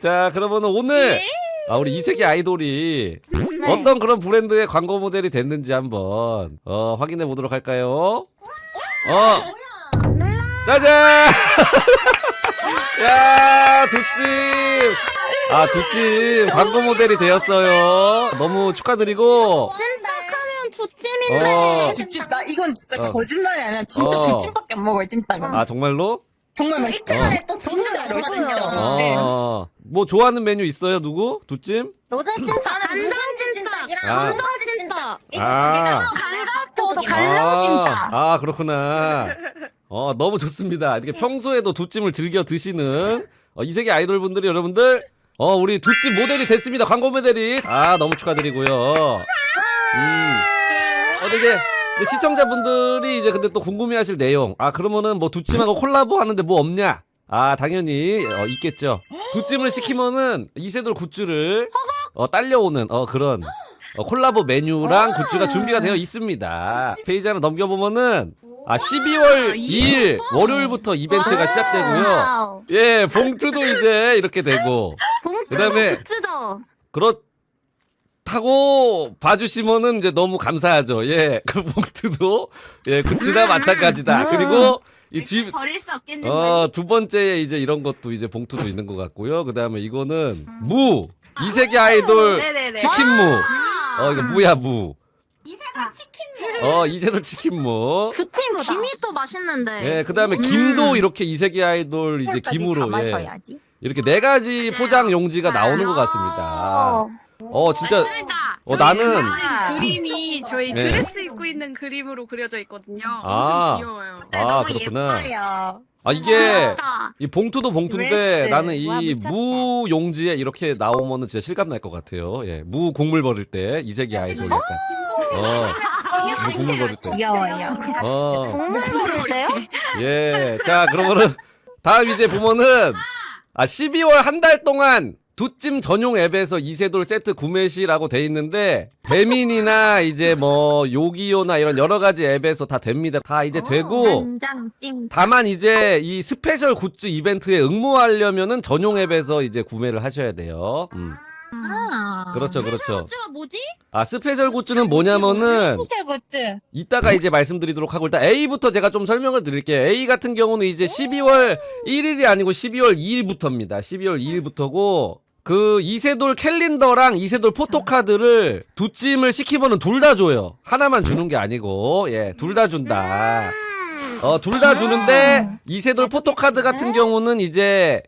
자, 그러면 오늘 아, 우리 이세계 아이돌이 네. 어떤 그런 브랜드의 광고 모델이 됐는지 한번 어, 확인해 보도록 할까요? 어, 짜잔! 야, 두찜! 아, 두찜 광고 모델이 되었어요. 너무 축하드리고, 찜닭하면 두찜인데. 어. 찜닭 나 이건 진짜 어. 거짓말이 아니라 진짜 어. 찜닭밖에 안 먹어요 찜닭은 아, 정말로? 정말 맛있다 어. 또 진짜로 진짜 네. 어, 뭐 좋아하는 메뉴 있어요, 누구? 두찜? 로제 찜닭, 간장 찜닭이랑 아. 감자 찜닭. 찜닭. 이게 아. 두 개가 저도 간장 갈라고 찜닭 아, 아, 그렇구나. 어, 너무 좋습니다. 이렇게 평소에도 두찜을 즐겨 드시는 어, 이세계 아이돌 분들이 여러분들, 어, 우리 두찜 모델이 됐습니다. 광고 모델이. 아, 너무 축하드리고요. 음. 어, 근데 시청자분들이 이제 근데 또 궁금해 하실 내용. 아, 그러면은 뭐 두찜하고 콜라보 하는데 뭐 없냐? 아, 당연히, 어, 있겠죠. 두찜을 시키면은 이세돌 굿즈를, 어, 딸려오는, 어, 그런, 어, 콜라보 메뉴랑 굿즈가 준비가 되어 있습니다. 페이지 하나 넘겨보면은, 아, 12월 2일 월요일부터 이벤트가 시작되고요. 와우. 예, 봉투도 이제 이렇게 되고, 그다음에 굿즈도. 그렇 다고 봐주시면은 이제 너무 감사하죠. 예, 그 봉투도, 예, 굿즈나 마찬가지다. 그리고 이 집, 버릴 수 없겠는 어, 두 번째 이제 이런 것도 이제 봉투도 있는 것 같고요. 그 다음에 이거는 무! 이세계 아이돌 네네네. 치킨 무. 어, 이거 무야, 무. 이세가 치킨 어, 이세돌 치킨무. 두찜 김이 또 맛있는데. 예, 그 다음에 김도 이렇게 이세계 아이돌 이제 김으로, 예. 이렇게 네 가지 포장 용지가 나오는 것 같습니다. 어, 진짜, 맞습니다. 어, 저희 나는, 지금 그림이 저희 네. 드레스 입고 있는 그림으로 그려져 있거든요. 아. 엄청 귀여워요. 아, 너무 그렇구나. 예뻐요 아, 이게, 아, 이 봉투도 봉투인데 드레스. 나는 와, 이 미쳤다. 무 용지에 이렇게 나오면은 진짜 실감 날 것 같아요. 예, 무 국물 버릴 때 이세계 아이돌 약간. 어, 무 국물 버릴 때. 귀여워요 어, 국물 버릴때요? 예. 자, 그러면은 다음 이제 보면은 아 12월 한 달 동안 두찜 전용 앱에서 이세돌 세트 구매 시라고 돼 있는데 배민이나 이제 뭐 요기요나 이런 여러 가지 앱에서 다 됩니다. 다 이제 되고 간장찜 다만 이제 이 스페셜 굿즈 이벤트에 응모하려면은 전용 앱에서 이제 구매를 하셔야 돼요. 음. 아 그렇죠, 그렇죠. 굿즈가 뭐지? 아 스페셜 굿즈는 뭐냐면은 스페셜 굿즈 이따가 이제 말씀드리도록 하고 일단 A부터 제가 좀 설명을 드릴게요. A 같은 경우는 이제 12월 1일이 아니고 12월 2일부터입니다. 12월 2일부터고 그 이세돌 캘린더랑 이세돌 포토카드를 두 찜을 시키면은 둘 다 줘요. 하나만 주는 게 아니고 예, 둘 다 준다. 어, 둘 다 주는데 이세돌 포토카드 같은 경우는 이제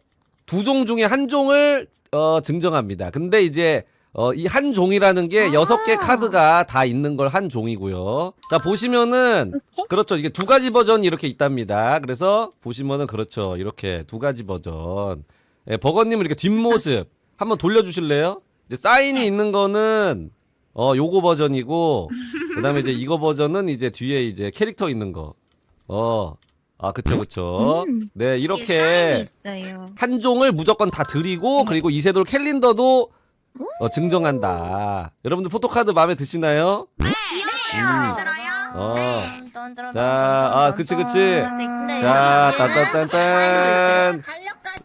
두 종 중에 한 종을 어, 증정합니다. 근데 이제 어, 이 한 종이라는 게 여섯 개 카드가 다 있는 걸 한 종이고요. 자, 보시면은 그렇죠. 이게 두 가지 버전이 이렇게 있답니다. 그래서 보시면은 그렇죠. 이렇게 두 가지 버전. 예, 버거님 이렇게 뒷모습 한번 돌려주실래요? 이제 사인이 있는 거는 어 요거 버전이고 그다음에 이제 이거 버전은 이제 뒤에 이제 캐릭터 있는 거. 어. 아, 그쵸, 그쵸. 네, 이렇게 있어요 한 종을 무조건 다 드리고 그리고 이세돌 캘린더도 어, 증정한다. 여러분들 포토카드 마음에 드시나요? 음. 들어요? 어. 네. 자, 아, 그치, 그치. 네. 자, 딴딴딴딴.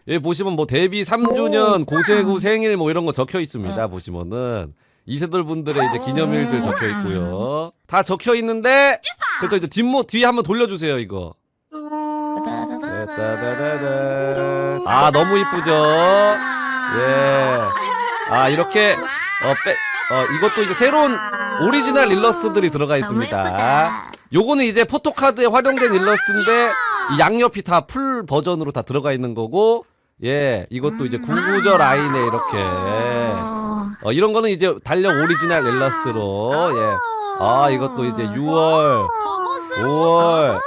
여기 보시면 뭐 데뷔 3주년 고세구 생일 뭐 이런 거 적혀 있습니다. 보시면은 이세돌 분들의 이제 기념일들 적혀 있고요. 다 적혀 있는데 그렇죠. 이제 뒷모 뒤에 한번 돌려주세요 이거. 아 너무 이쁘죠. 예. 아 이렇게 어 빼. 어 이것도 이제 새로운 오리지널 일러스트들이 들어가 있습니다. 요거는 이제 포토카드에 활용된 일러스트인데 이 양옆이 다 풀 버전으로 다 들어가 있는 거고 예 이것도 이제 구구절 라인에 이렇게. 어 이런 거는 이제 달력 오리지널 일러스트로 예 아 이것도 이제 6월 버거스 5월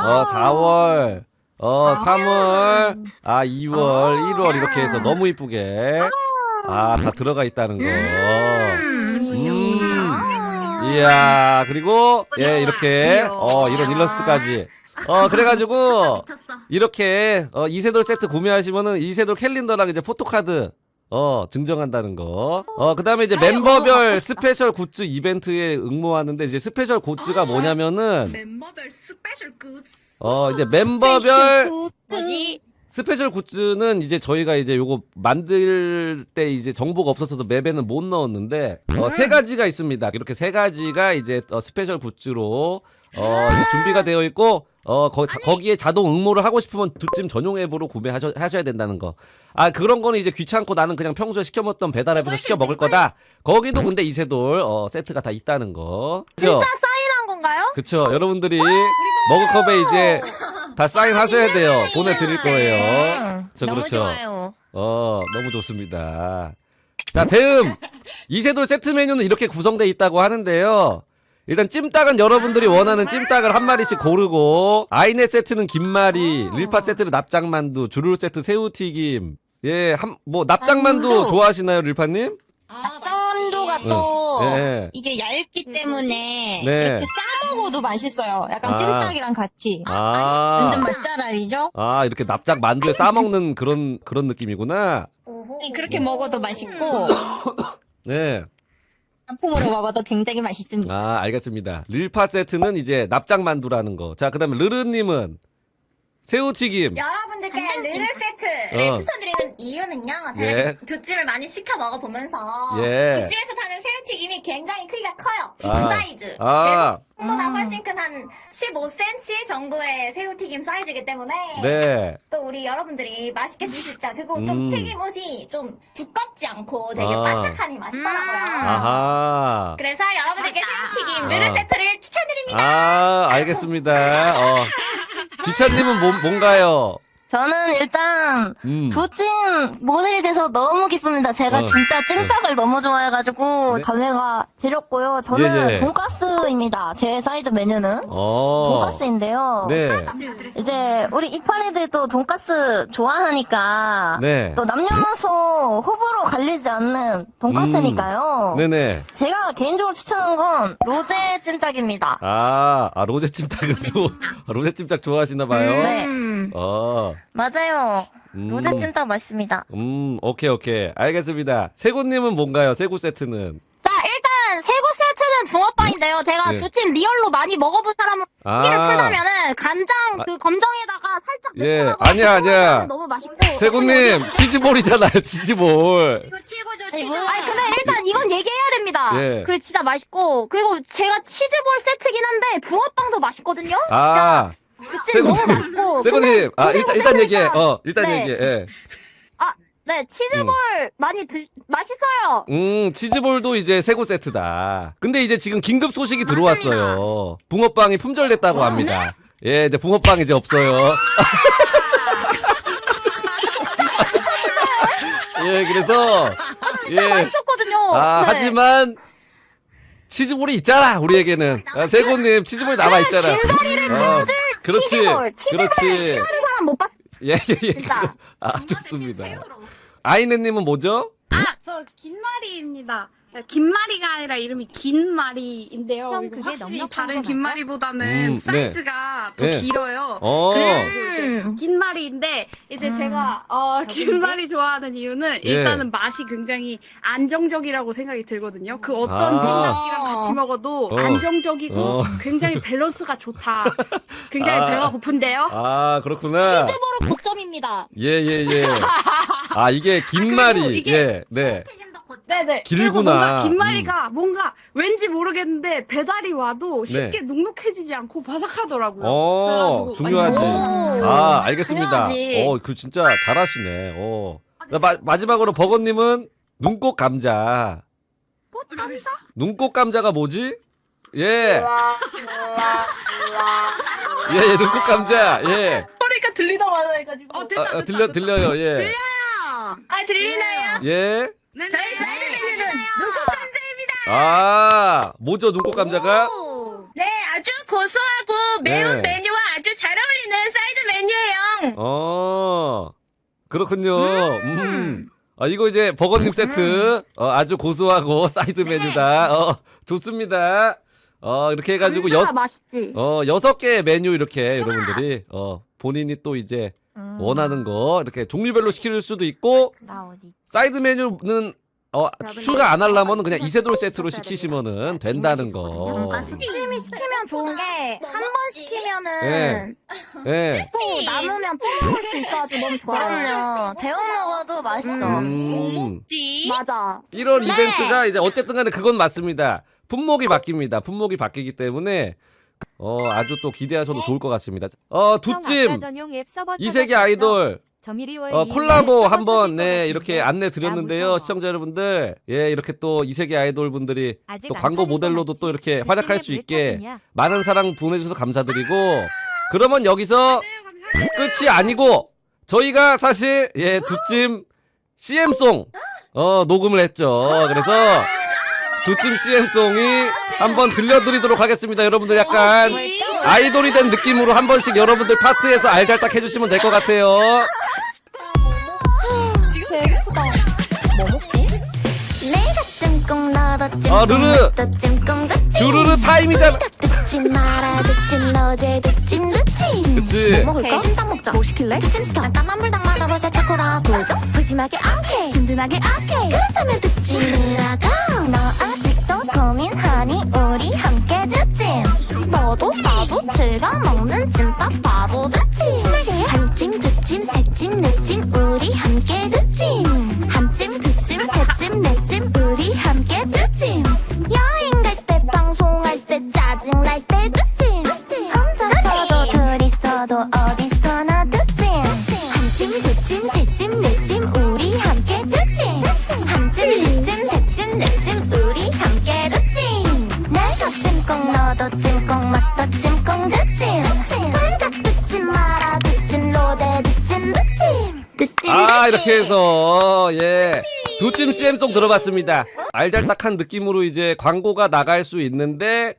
어 4월 어 3월. 아 2월 1월 이렇게 해서 너무 이쁘게 아. 다 들어가 있다는 거. 음. 이야 그리고 예 이렇게 어 이런 일러스트까지 어 그래가지고 미쳤어 이렇게 어 이세돌 세트 구매하시면은 이세돌 캘린더랑 이제 포토카드 어 증정한다는 거. 어 그다음에 이제 멤버별 스페셜 굿즈 이벤트에 응모하는데 이제 스페셜 굿즈가 뭐냐면은 멤버별 스페셜 굿즈. 어 이제 멤버별 뭐지? 스페셜 굿즈는 이제 저희가 이제 요거 만들 때 이제 정보가 없어서 맵에는 못 넣었는데 어, 세 가지가 있습니다. 이렇게 세 가지가 이제 어, 스페셜 굿즈로 어, 이제 준비가 되어 있고 어 거, 자, 거기에 자동 응모를 하고 싶으면 두찜 전용 앱으로 구매하셔 하셔야 된다는 거. 아 그런 거는 이제 귀찮고 나는 그냥 평소에 시켜 먹던 배달 앱에서 시켜 먹을 거다. 거기도 근데 이세돌 어, 세트가 다 있다는 거. 그죠? 사인한 건가요? 그쵸. 여러분들이 머그컵에 이제 다 사인하셔야 돼요. 보내드릴 거예요. 저 너무 그렇죠. 좋아요. 어, 너무 좋습니다. 자, 대음 이세돌 세트 메뉴는 이렇게 구성되어 있다고 하는데요. 일단 찜닭은 여러분들이 원하는 찜닭을 한 마리씩 고르고 아이넷 세트는 김말이, 릴파 세트는 납작만두, 주룰 세트 새우튀김. 예, 한 뭐 납작만두 만두. 좋아하시나요, 릴파님? 짠두가 또 예. 이게 얇기 때문에 네. 이렇게 싸 먹어도 맛있어요. 약간 아. 찜닭이랑 같이. 아, 완전 맛잘알이죠? 아 이렇게 납작 만두에 싸 먹는 그런 그런 느낌이구나. 네, 그렇게 먹어도 맛있고 네. 단품으로 먹어도 굉장히 맛있습니다. 아, 알겠습니다. 릴파 세트는 이제 납작 만두라는 거. 자, 그다음에 르르님은 새우튀김. 여러분들께 르르 세트를 어. 추천드리는 이유는요. 제가 예. 두찜을 많이 시켜 먹어보면서 예. 두찜에서 파는 새우튀김이 굉장히 크기가 커요. 빅 아. 사이즈. 아, 보다 훨씬 큰 한 15cm 정도의 새우튀김 사이즈이기 때문에 네. 또 우리 여러분들이 맛있게 드실 줄 그리고 음. 좀 튀김옷이 좀 두껍지 않고 되게 아. 바삭하니 맛있더라고요. 아하. 그래서 여러분들께. 새우튀김 르르 아. 세트를 추천드립니다. 아, 알겠습니다. 어. 기차님은 뭐, 뭔가요? 저는 일단 음. 두찜 모델이 돼서 너무 기쁩니다. 제가 어. 진짜 찜닭을 너무 좋아해가지고 네. 감회가 드렸고요. 저는 예, 예. 돈가스입니다. 제 사이드 메뉴는 어. 돈가스인데요. 네. 이제 우리 이파리들도 돈가스 좋아하니까 네. 또 남녀노소 호불호 갈리지 않는 돈가스니까요. 음. 네네. 제가 개인적으로 추천한 건 로제 찜닭입니다. 아, 아 로제 찜닭은 또 로제 찜닭 좋아하시나 봐요. 네. 음. 어. 맞아요. 음. 로제 찜닭 맛있습니다. 음, 오케이, 오케이. 알겠습니다. 세구님은 뭔가요? 세구 세트는? 자 일단 세고 세트는 붕어빵인데요. 제가 예. 두찜 리얼로 많이 먹어본 사람으로 얘기를 아, 풀자면은 간장 아. 그 검정에다가 살짝 예, 매콤하고 아니야, 아니야. 너무 맛있고. 세구님, 치즈볼이잖아요, 치즈볼. 이거 최고죠, 뭐- 아니 근데 일단 이건 얘기해야 됩니다. 예. 그래 진짜 맛있고 그리고 제가 치즈볼 세트긴 한데 붕어빵도 맛있거든요. 아, 너무 맛있고. 세구님, 아, 일단, 일단 얘기해. 어, 일단 네. 얘기해. 예. 네 치즈볼 많이 드 맛있어요. 음, 치즈볼도 이제 세구 세트다. 근데 이제 지금 긴급 소식이 들어왔어요. 붕어빵이 품절됐다고 합니다. 예, 이제 붕어빵 이제 없어요. 예, 그래서 진짜 예. 맛있었거든요. 아, 네. 하지만 치즈볼이 있잖아, 우리에게는. 아, 세구님, 치즈볼이 남아 있잖아. 어, 그렇지. 치즈볼, 치즈볼 그렇지. 싫어하는 사람 못 봤어. 예, 예, 예. 진짜. 아, 좋습니다. 아이네님은 뭐죠? 아, 저 긴마리입니다. 긴마리가 아니라 이름이 긴마리인데요. 형, 그게 확실히 넉넉한 다른 거 긴마리보다는 음, 네. 사이즈가 더 네. 길어요. 어, 그래가지고 이제 음. 긴마리인데 이제 제가 어, 긴마리 좋아하는 이유는 예. 일단은 맛이 굉장히 안정적이라고 생각이 들거든요. 그 어떤 아. 찜닭이랑 같이 먹어도 어. 안정적이고 어. 굉장히 밸런스가 좋다. 굉장히 아. 배가 고픈데요. 아, 그렇구나. 치즈볼은 독점입니다. 예, 예, 예. 아, 이게 긴 말이, 그리고 이게- 예, 네. 네네. 길구나. 그리고 뭔가 음. 긴마리가 뭔가 왠지 모르겠는데 배달이 와도 쉽게 네. 눅눅해지지 않고 바삭하더라고요. 어, 그래가지고 중요하지. 오. 아, 알겠습니다. 중요하지. 어, 그 진짜 잘하시네. 어. 자, 마, 마지막으로 버거님은 눈꽃 감자. 꽃감자? 눈꽃 감자가 뭐지? 예. 예, 예, 눈꽃 감자. 예. 소리가 들리다 마자 해가지고. 어, 아, 아, 들려, 들려요. 예. 아 들리나요? 예. 네, 저희 사이드 메뉴는 눈꽃 감자입니다. 아, 뭐죠, 눈꽃 감자가? 네, 아주 고소하고 네. 매운 메뉴와 아주 잘 어울리는 사이드 메뉴예요. 어, 그렇군요. 음. 아, 이거 이제 버거님 세트. 어, 아주 고소하고 사이드 메뉴다. 어, 좋습니다. 어, 이렇게 해가지고 진짜 여, 맛있지. 어, 여섯 개의 메뉴 이렇게 여러분들이, 어, 본인이 또 이제 원하는 거 이렇게 종류별로 시킬 수도 있고, 나 어디? 사이드 메뉴는 어, 추가 안 하려면 그냥 이세돌 세트로 시키시면은 된다는 거. 스팀이 시키면 좋은 게 한 번 시키면은 예. 예. 또 남으면 또 먹을 수 있어가지고 너무 좋아요. 그럼요. 데워 먹어도 맛있어. 음. 맞아. 1월 네. 이벤트가 이제 어쨌든 간에 그건 맞습니다. 품목이 바뀝니다. 품목이 바뀌기 때문에 어, 아주 또 기대하셔도 좋을 것 같습니다. 어, 두찜 이세계 아이돌. 어, 콜라보 한번 네 이렇게 안내 드렸는데요 시청자 여러분들. 예 이렇게 또 이세계 아이돌 분들이 또 광고 모델로도 또 이렇게 활약할 수 있게 많은 사랑 보내주셔서 감사드리고 그러면 여기서 끝이 아니고 저희가 사실 예 두찜 CM송 어 녹음을 했죠. 그래서 두찜 CM송이 한번 들려드리도록 하겠습니다. 여러분들 약간 아이돌이 된 느낌으로 한 번씩 여러분들 파트에서 알잘딱 해주시면 될 것 같아요. 내가 찜꽁 너도 찜꽁 아, 르르. 또 찜꽁 도 주르르 타임이잖아 듣지 그치. 뭐 먹을까? 찜닭 먹자 뭐 시킬래? 찜 시켜 잠깐만 물당 맞아보자 데코라 구독 푸짐하게 오케이 든든하게 오케이 그렇다면 듣찜이라고 너 아직도 고민하니 우리 함께 듣찜 너도 나도 즐겨 먹는 찜닭 바보 듣찜 신나게 한찜 두찜 세찜 네찜 우리 함께 듣찜 한찜 두찜 세찜 네찜 우리 함께 듣찜 여행 갈 때 방송할 때 짜증 날때 듣찜 이렇게 해서 예. 두찜 CM송 들어봤습니다. 알잘딱한 느낌으로 이제 광고가 나갈 수 있는데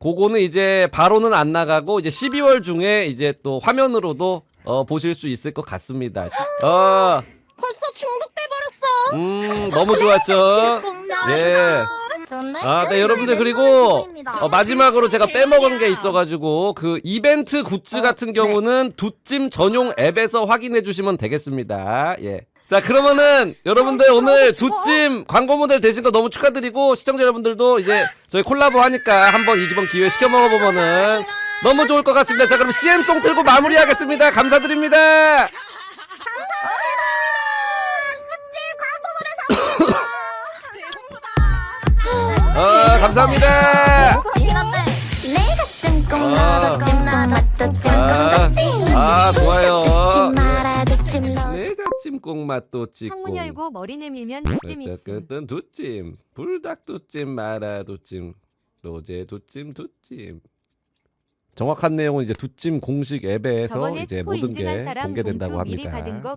그거는 이제 바로는 안 나가고 이제 12월 중에 이제 또 화면으로도 어, 보실 수 있을 것 같습니다. 시- 어, 벌써 중독돼 버렸어. 음 너무 좋았죠? 예. 좋네 아, 네, 여러분들, 그리고, 어, 마지막으로 제가 빼먹은 게 있어가지고, 그, 이벤트 굿즈 같은 경우는 두찜 전용 앱에서 확인해 주시면 되겠습니다. 예. 자, 그러면은, 여러분들 오늘 두찜 광고 모델 되신 거 너무 축하드리고, 시청자 여러분들도 이제 저희 콜라보 하니까 한번 이번 기회에 시켜 먹어보면은 너무 좋을 것 같습니다. 자, 그럼 CM송 들고 마무리하겠습니다. 감사드립니다. 감사합니다. 아. 아, 좋아요. 내가 찜꽁 맛도 찜꽁. 창문 열고 머리 내밀면 찜 있음. 끝은 두찜, 불닭 두찜, 마라 두찜, 로제 두찜, 두찜. 정확한 내용은 이제 두찜 공식 앱에서 저번에 이제 스포 모든 인증한 게 사람 공개된다고 봉투 미리 합니다. 받은 거